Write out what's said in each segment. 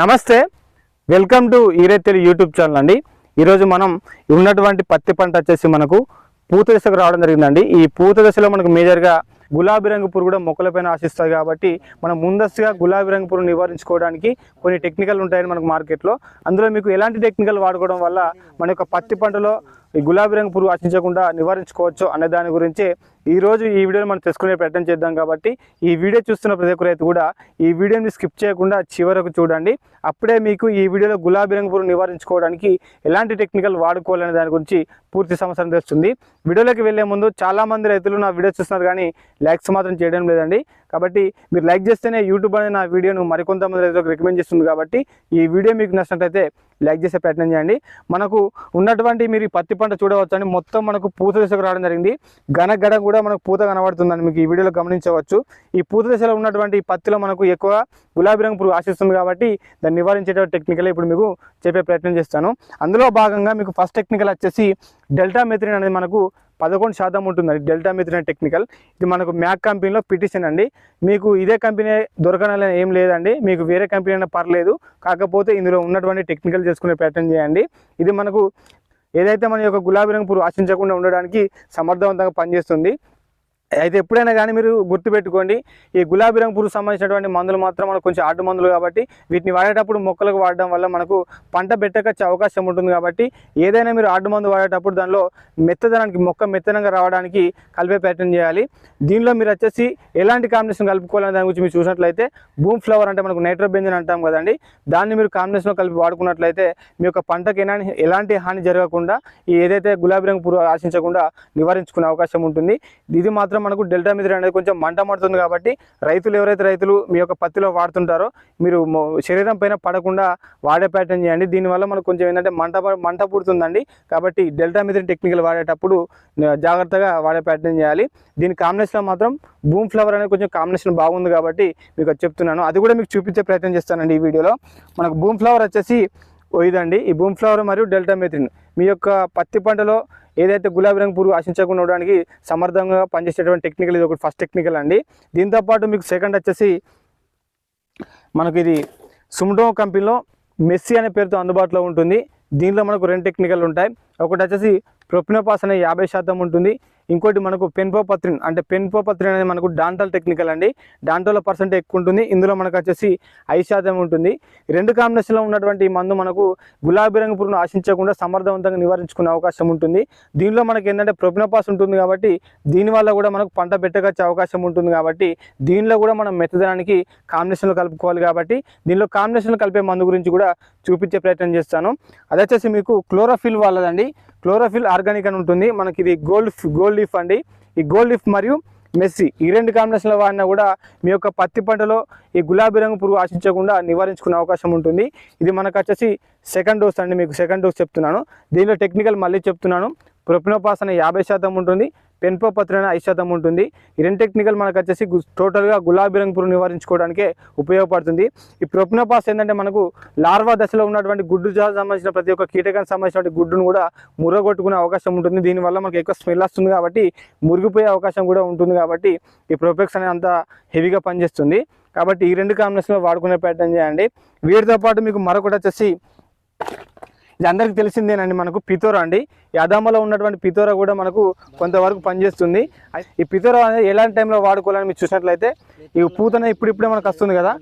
నమస్తే. Welcome to ఈరేతెలి YouTube channel అండి. ఈరోజు మనం ఉన్నటువంటి పత్తి పంట వచ్చేసి మనకు పూత దశకు రావడం జరిగిందండి. ఈ పూత దశలో మనకు మేజర్గా గులాబీ రంగు పురుగు కూడా మొక్కలపైన ఆశిస్తుంది కాబట్టి మనం ముందస్తుగా గులాబీ రంగు పురుగు నివారించుకోవడానికి కొన్ని టెక్నికల్ ఉంటాయని మనకు మార్కెట్లో. అందులో మీకు ఎలాంటి టెక్నికల్ వాడుకోవడం వల్ల మన యొక్క పత్తి పంటలో ఈ గులాబీ రంగు పురుగు ఆశించకుండా నివారించుకోవచ్చు అనే దాని గురించి ఈరోజు ఈ వీడియోని మనం తెలుసుకునే ప్రయత్నం చేద్దాం కాబట్టి ఈ వీడియో చూస్తున్న ప్రతి ఒక్క రైతు కూడా ఈ వీడియోని స్కిప్ చేయకుండా చివరకు చూడండి. అప్పుడే మీకు ఈ వీడియోలో గులాబీ రంగు పురుగు నివారించుకోవడానికి ఎలాంటి టెక్నికల్ వాడుకోవాలనే దాని గురించి పూర్తి సమస్యను తెలుస్తుంది. వీడియోలోకి వెళ్ళే ముందు చాలామంది రైతులు నా వీడియో చూస్తున్నారు కానీ లైక్స్ మాత్రం చేయడం లేదండి. కాబట్టి మీరు లైక్ చేస్తేనే యూట్యూబ్ అనే నా వీడియోను మరికొంతమంది రైతులకు రికమెండ్ చేస్తుంది కాబట్టి ఈ వీడియో మీకు నచ్చినట్లయితే లైక్ చేసే ప్రయత్నం చేయండి. మనకు ఉన్నటువంటి మీరు ఈ పత్తి పంట చూడవచ్చు మొత్తం మనకు పూత దశకు రావడం జరిగింది. గన గడ కూడా మనకు పూత కనబడుతుందని మీకు ఈ వీడియోలో గమనించవచ్చు. ఈ పూత దశలో ఉన్నటువంటి పత్తిలో మనకు ఎక్కువ గులాబీ రంగు పురుగు ఆశిస్తుంది కాబట్టి దాన్ని నివారించేటువంటి టెక్నికల్ ఇప్పుడు మీకు చెప్పే ప్రయత్నం చేస్తాను. అందులో భాగంగా మీకు ఫస్ట్ టెక్నికల్ వచ్చేసి డెల్టా మెథిన్ అనేది మనకు పదకొండు శాతం ఉంటుందండి. Deltamethrin technical. ఇది మనకు మ్యాక్ కంపెనీలో పిటిషన్ అండి. మీకు ఇదే కంపెనీ దొరకనని ఏం లేదండి. మీకు వేరే కంపెనీ అయినా పర్లేదు. కాకపోతే ఇందులో ఉన్నటువంటి టెక్నికల్ చేసుకునే ప్రయత్నం చేయండి. ఇది మనకు ఏదైతే మన యొక్క గులాబీ రంగు పురుగు ఆశించకుండా ఉండడానికి సమర్థవంతంగా పనిచేస్తుంది. అయితే ఎప్పుడైనా కానీ మీరు గుర్తుపెట్టుకోండి ఈ గులాబీ రంగు పురుగు సంబంధించినటువంటి మందులు మాత్రం మనకు కొంచెం ఆటు మందులు కాబట్టి వీటిని వాడేటప్పుడు మొక్కలకు వాడడం వల్ల మనకు పంట పెట్టకొచ్చే అవకాశం ఉంటుంది కాబట్టి ఏదైనా మీరు ఆటు మందు వాడేటప్పుడు దానిలో మెత్తదనానికి మొక్క మెత్తనంగా రావడానికి కలిపే ప్రయత్నం చేయాలి. దీనిలో మీరు వచ్చేసి ఎలాంటి కాంబినేషన్ కలుపుకోవాలనే దాని గురించి మీరు చూసినట్లయితే బూమ్ ఫ్లవర్ అంటే మనకు నైట్రోబెంజన్ అంటాం కదండి. దాన్ని మీరు కాంబినేషన్లో కలిపి వాడుకున్నట్లయితే మీ యొక్క పంటకి ఎలాంటి ఎలాంటి హాని జరగకుండా ఈ ఏదైతే గులాబీ రంగు పురుగు ఆశించకుండా నివారించుకునే అవకాశం ఉంటుంది. ఇది మాత్రం మనకు డెల్టా మిథిన్ అనేది కొంచెం మంట మడుతుంది కాబట్టి రైతులు ఎవరైతే రైతులు మీ యొక్క పత్తిలో వాడుతుంటారో మీరు శరీరం పైన పడకుండా వాడే ప్యాటర్న్ చేయండి. దీనివల్ల మనకు కొంచెం ఏంటంటే మంట ప- మంట పుడుతుందండి. కాబట్టి డెల్టా మిథిన్ టెక్నికల్ వాడేటప్పుడు జాగ్రత్తగా వాడే ప్యాటర్న్ చేయాలి. దీని కాంబినేషన్లో మాత్రం బూమ్ ఫ్లవర్ అనేది కొంచెం కాంబినేషన్ బాగుంది కాబట్టి మీకు చెప్తున్నాను. అది కూడా మీకు చూపించే ప్రయత్నం చేస్తానండి ఈ వీడియోలో. మనకు బూమ్ ఫ్లవర్ వచ్చేసి ఇదండి ఈ బూమ్ ఫ్లవర్ మరియు డెల్టా మెథిన్ మీ యొక్క పత్తి పంటలో ఏదైతే గులాబీ రంగు పురుగు ఆశించకుండా ఉండడానికి సమర్థంగా పనిచేసేటువంటి టెక్నికల్ ఇది ఒకటి ఫస్ట్ టెక్నికల్ అండి. దీంతో పాటు మీకు సెకండ్ వచ్చేసి మనకు ఇది సుమ్డో కంపెనీలో మెస్సీ అనే పేరుతో అందుబాటులో ఉంటుంది. దీనిలో మనకు రెండు టెక్నికల్ ఉంటాయి. ఒకటి వచ్చేసి ప్రొపినోపాస్ అనే యాభై శాతం ఉంటుంది. ఇంకోటి మనకు పెన్పోపత్రిన్ అంటే పెన్పోపత్రిన్ అనేది మనకు డాంటల్ టెక్నికల్ అండి. డాంటోల పర్సెంట్ ఎక్కువ ఉంటుంది. ఇందులో మనకు వచ్చేసి ఐదు శాతం ఉంటుంది. రెండు కాంబినేషన్లో ఉన్నటువంటి మందు మనకు గులాబీ రంగు పురుగును ఆశించకుండా సమర్థవంతంగా నివారించుకునే అవకాశం ఉంటుంది. దీనిలో మనకి ఏంటంటే ప్రొపినోపాస్ ఉంటుంది కాబట్టి దీనివల్ల కూడా మనకు పంట పెట్టగచ్చే అవకాశం ఉంటుంది కాబట్టి దీనిలో కూడా మనం మెత్తదనానికి కాంబినేషన్లు కలుపుకోవాలి కాబట్టి దీనిలో కాంబినేషన్లు కలిపే మందు గురించి కూడా చూపించే ప్రయత్నం చేస్తాను. అది వచ్చేసి మీకు క్లోరోఫిల్ వాళ్ళదండి క్లోరోఫిల్ ఆర్గానిక్ అని ఉంటుంది. మనకి ఇది గోల్డ్ గోల్డ్ లీఫ్ అండి. ఈ గోల్డ్ లీఫ్ మరియు మెస్సీ ఈ రెండు కాంబినేషన్లో వాడినా కూడా మీ యొక్క పత్తి పంటలో ఈ గులాబీ రంగు పురుగు ఆశించకుండా నివారించుకునే అవకాశం ఉంటుంది. ఇది మనకు వచ్చేసి సెకండ్ డోస్ అండి. మీకు సెకండ్ డోస్ చెప్తున్నాను. దీనిలో టెక్నికల్ మళ్ళీ చెప్తున్నాను. ప్రొపినోపాస్ అనే యాభై శాతం ఉంటుంది పెన్పోపత్రి అనే ఐదు శాతం ఉంటుంది. ఈ రెండు టెక్నికల్ మనకు వచ్చేసి టోటల్గా గులాబీ రంగు పురుగు నివారించుకోవడానికే ఉపయోగపడుతుంది. ఈ ప్రొపినోపాస్ ఏంటంటే మనకు లార్వా దశలో ఉన్నటువంటి గుడ్డు జాతి సంబంధించిన ప్రతి ఒక్క కీటకానికి సంబంధించిన గుడ్డును కూడా మురగొట్టుకునే అవకాశం ఉంటుంది. దీనివల్ల మనకు ఎక్కువ స్మెల్ వస్తుంది కాబట్టి మురిగిపోయే అవకాశం కూడా ఉంటుంది కాబట్టి ఈ ప్రొపెక్స్ అనేది అంత హెవీగా పనిచేస్తుంది. కాబట్టి ఈ రెండు కాంబినేషన్లో వాడుకునే ప్రయత్నం చేయండి. వీటితో పాటు మీకు మరొకటి వచ్చేసి ఇది అందరికీ తెలిసిందేనండి మనకు పితోరా అండి. ఈ ఉన్నటువంటి పితోరా కూడా మనకు కొంతవరకు పనిచేస్తుంది. ఈ పితోరా అనేది ఎలాంటి టైంలో వాడుకోవాలని మీరు చూసినట్లయితే ఈ పూతనే ఇప్పుడిప్పుడే మనకు వస్తుంది కదా.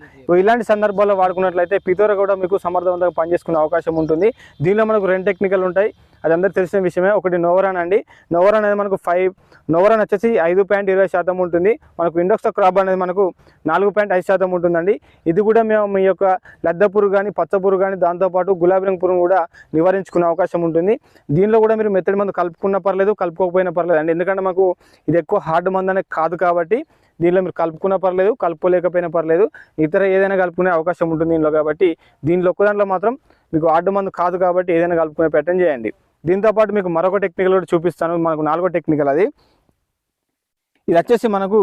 ఇలాంటి సందర్భాల్లో వాడుకున్నట్లయితే పితోరా కూడా మీకు సమర్థవంతంగా పనిచేసుకునే అవకాశం ఉంటుంది. దీనిలో మనకు రెండు టెక్నికల్ ఉంటాయి. అది అందరికీ తెలిసిన విషయమే. ఒకటి నోవరాన్ అండి. నోవరాన్ అనేది మనకు ఫైవ్ నోవరాన్ వచ్చేసి ఐదు పాయింట్ ఇరవై శాతం ఉంటుంది. మనకు ఇండోక్సో క్రాప్ అనేది మనకు నాలుగు పాయింట్ ఐదు శాతం ఉంటుందండి. ఇది కూడా మేము మీ యొక్క లద్ద పురుగు కానీ పచ్చ పురుగు కానీ దాంతోపాటు గులాబీ రంగు పురుగు కూడా నివారించుకునే అవకాశం ఉంటుంది. దీనిలో కూడా మీరు మెత్తడి మందు కలుపుకున్నా పర్లేదు కలుపుకోకపోయినా పర్లేదు అండి ఎందుకంటే మాకు ఇది ఎక్కువ హార్డ్ మందు అనేది కాదు కాబట్టి దీనిలో మీరు కలుపుకున్నా పర్లేదు కలుపుకోలేకపోయినా పర్లేదు ఇతర ఏదైనా కలుపుకునే అవకాశం ఉంటుంది దీనిలో కాబట్టి. దీనిలో ఒక్కదాంట్లో మాత్రం మీకు హార్డ్ మందు కాదు కాబట్టి ఏదైనా కలుపుకునే పెట్టని చేయండి. దీంతో పాటు మీకు మరొక టెక్నికల్ కూడా చూపిస్తాను. మనకు నాలుగో టెక్నికల్ అది. ఇది వచ్చేసి మనకు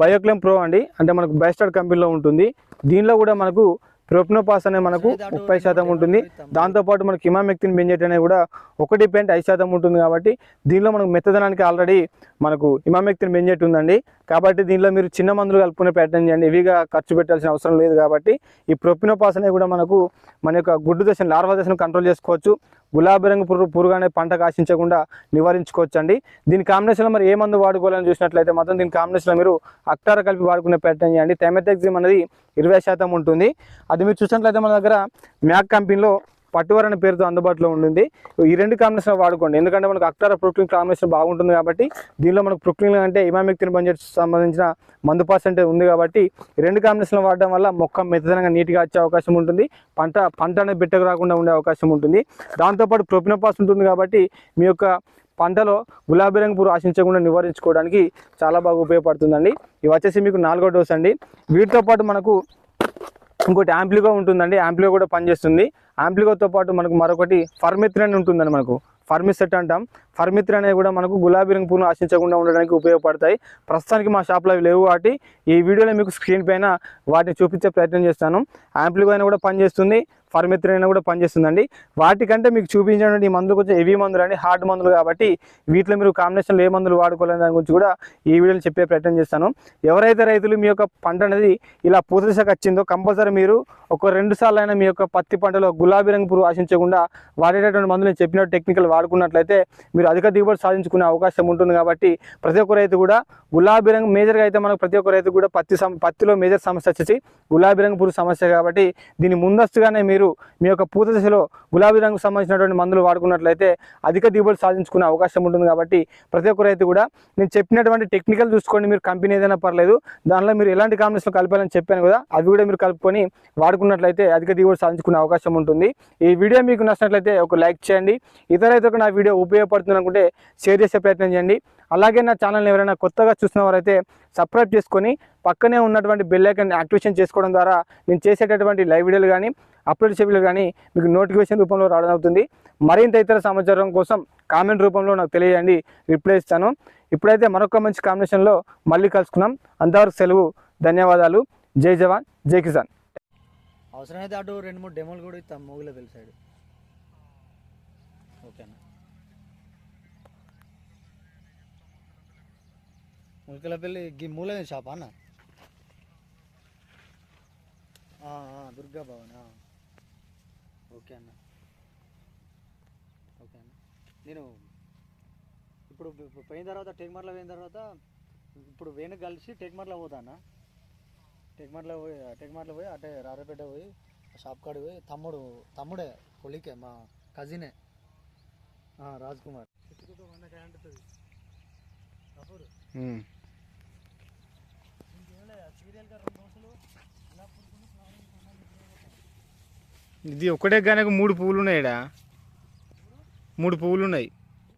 బయోక్లెమ్ ప్రో అండి. అంటే మనకు బైస్టార్ కంపెనీలో ఉంటుంది. దీనిలో కూడా మనకు ప్రొప్నోపాస్ అనే మనకు ముప్పై శాతం ఉంటుంది దాంతోపాటు మనకి ఇమామెక్తిన్ బెంజెట్ అనేది కూడా ఒకటి పాయింట్ ఐదు శాతం ఉంటుంది కాబట్టి దీనిలో మనకు మెత్తదనానికి ఆల్రెడీ మనకు ఇమామెక్తిన్ బెంజెట్ ఉందండి. కాబట్టి దీనిలో మీరు చిన్న మందులు కలుపుకునే ప్రయత్నం చేయండి. హెవీగా ఖర్చు పెట్టాల్సిన అవసరం లేదు కాబట్టి ఈ ప్రొపినోపాస్ అనేది కూడా మనకు మన యొక్క గుడ్డు దశను లార్వా దశను కంట్రోల్ చేసుకోవచ్చు. గులాబీ రంగు పురుగు పురుగు అనే పంట ఆశించకుండా నివారించుకోవచ్చు అండి దీని కాంబినేషన్లో మరి ఏ మందు వాడుకోవాలని చూసినట్లయితే మాత్రం దీని కాంబినేషన్లో మీరు అక్టార కలిపి వాడుకునే ప్రయత్నం చేయండి. థెమెథెక్సిమ్ అనేది ఇరవై శాతం ఉంటుంది. అది మీరు చూసినట్లయితే మన దగ్గర మ్యాక్ కంపెనీలో పట్టువర్ అనే పేరుతో అందుబాటులో ఉంటుంది ఈ రెండు కాంబినేషన్ వాడుకోండి. ఎందుకంటే మనకు అక్టార ప్రొక్లిన్ కాంబినేషన్ బాగుంటుంది కాబట్టి దీనిలో మనకు ప్రొక్లిన్ అంటే ఇమామిక్తిన్ బంజెట్ సంబంధించిన మందు పర్సెంటేజ్ ఉంది కాబట్టి ఈ రెండు కాంబినేషన్ వాడడం వల్ల మొక్క మెత్తదనంగా నీట్గా వచ్చే అవకాశం ఉంటుంది. పంట పంట అనేది బిట్టకు రాకుండా ఉండే అవకాశం ఉంటుంది. దాంతోపాటు ప్రొపినోపాస్ ఉంటుంది కాబట్టి మీ యొక్క పంటలో గులాబీ రంగు పురుగు ఆశించకుండా నివారించుకోవడానికి చాలా బాగా ఉపయోగపడుతుందండి. ఇవి వచ్చేసి మీకు నాలుగో డోస్ అండి. వీటితో పాటు మనకు ఇంకోటి యాంప్లిగో ఉంటుందండి. యాంప్లిగో కూడా పనిచేస్తుంది. యాంప్లిగోతో పాటు మనకు మరొకటి ఫర్మిత్రిన్ ఉంటుందండి మనకు. ఫర్మిసెట్ అంటాం. ఫర్మిత్రి అనేవి కూడా మనకు గులాబీ రంగు పువ్వును ఆశించకుండా ఉండడానికి ఉపయోగపడతాయి. ప్రస్తుతానికి మా షాప్లో అవి లేవు కాబట్టి ఈ వీడియోలో మీకు స్క్రీన్ పైన వాటిని చూపించే ప్రయత్నం చేస్తాను. యాంప్లిగో అయినా కూడా పనిచేస్తుంది. ఫర్మిత్రిన్ అయినా కూడా పనిచేస్తుందండి. వాటికంటే మీకు చూపించినటువంటి ఈ మందులు కొంచెం హెవీ మందులు అండి హార్డ్ మందులు కాబట్టి వీటిలో మీరు కాంబినేషన్లో ఏ మందులు వాడుకోవాలనే దాని గురించి కూడా ఈ వీడియోలో చెప్పే ప్రయత్నం చేస్తాను. ఎవరైతే రైతులు మీ యొక్క పంట అనేది ఇలా పూత దశకు వచ్చిందో కంపల్సరీ మీరు ఒక రెండు సార్లు అయినా మీ యొక్క పత్తి పంటలో గులాబీ రంగు పురుగు ఆశించకుండా వాడేటటువంటి మందులు నేను చెప్పిన టెక్నికల్ వాడుకున్నట్లయితే మీరు అధిక దిగుబడి సాధించుకునే అవకాశం ఉంటుంది కాబట్టి ప్రతి ఒక్క రైతు కూడా గులాబీ రంగు మేజర్గా అయితే మనకు ప్రతి ఒక్క రైతు కూడా పత్తి సమ పత్తిలో మేజర్ సమస్య వచ్చేసి గులాబీ రంగు పురుగు సమస్య కాబట్టి దీన్ని ముందస్తుగానే మీరు మీరు మీ యొక్క పూత దశలో గులాబీ రంగు సంబంధించినటువంటి మందులు వాడుకున్నట్లయితే అధిక దిగుబడి సాధించుకునే అవకాశం ఉంటుంది కాబట్టి ప్రతి ఒక్క రైతు కూడా నేను చెప్పినటువంటి టెక్నికల్ చూసుకోండి. మీరు కంపెనీ ఏదైనా పర్లేదు దానిలో మీరు ఎలాంటి కాంబినేషన్ కలిపాలని చెప్పాను కదా అవి కూడా మీరు కలుపుకొని వాడుకున్నట్లయితే అధిక దిగుబడి సాధించుకునే అవకాశం ఉంటుంది. ఈ వీడియో మీకు నచ్చినట్లయితే ఒక లైక్ చేయండి. ఇతర రైతులకు నా వీడియో ఉపయోగపడుతుంది అనుకుంటే షేర్ చేసే ప్రయత్నం చేయండి. అలాగే నా ఛానల్ని ఎవరైనా కొత్తగా చూసిన వారైతే సబ్స్క్రైబ్ చేసుకొని పక్కనే ఉన్నటువంటి బెల్ ఐకాన్ యాక్టివేషన్ చేసుకోవడం ద్వారా నేను చేసేటటువంటి లైవ్ వీడియోలు కానీ అప్లోడ్ చేయలేదు కానీ మీకు నోటిఫికేషన్ రూపంలో రావడం అవుతుంది. మరింత ఇతర సమాచారం కోసం కామెంట్ రూపంలో నాకు తెలియజేయండి. రిప్లై ఇస్తాను. ఇప్పుడైతే మరొక మంచి కాంబినేషన్లో మళ్ళీ కలుసుకున్నాం అంతవరకు సెలవు. ధన్యవాదాలు. జై జవాన్. జై కిసాన్. అవసరమైతే అటు రెండు మూడు డెమోలు కూడా ఇస్తాం. మూవీలో తెలిసాడు ఓకేనా? ములకలపల్లి గి మూల షాపా అన్న? దుర్గా భవన్ ఆ. ఓకే అన్న. ఓకే అన్న. నేను ఇప్పుడు పోయిన తర్వాత టెక్మర్లో పోయిన తర్వాత ఇప్పుడు వేణు కలిసి టెక్మర్లో పోతా అన్న. టెక్మార్లో పోయి టెక్మార్లో పోయి అటే రారపేట పోయి షాప్ కాడికి పోయి తమ్ముడు తమ్ముడే కొలికే మా కజినే. రాజ్ కుమార్ ఇది ఒకటే కానీ మూడు పువ్వులు ఉన్నాయి మూడు పువ్వులు ఉన్నాయి.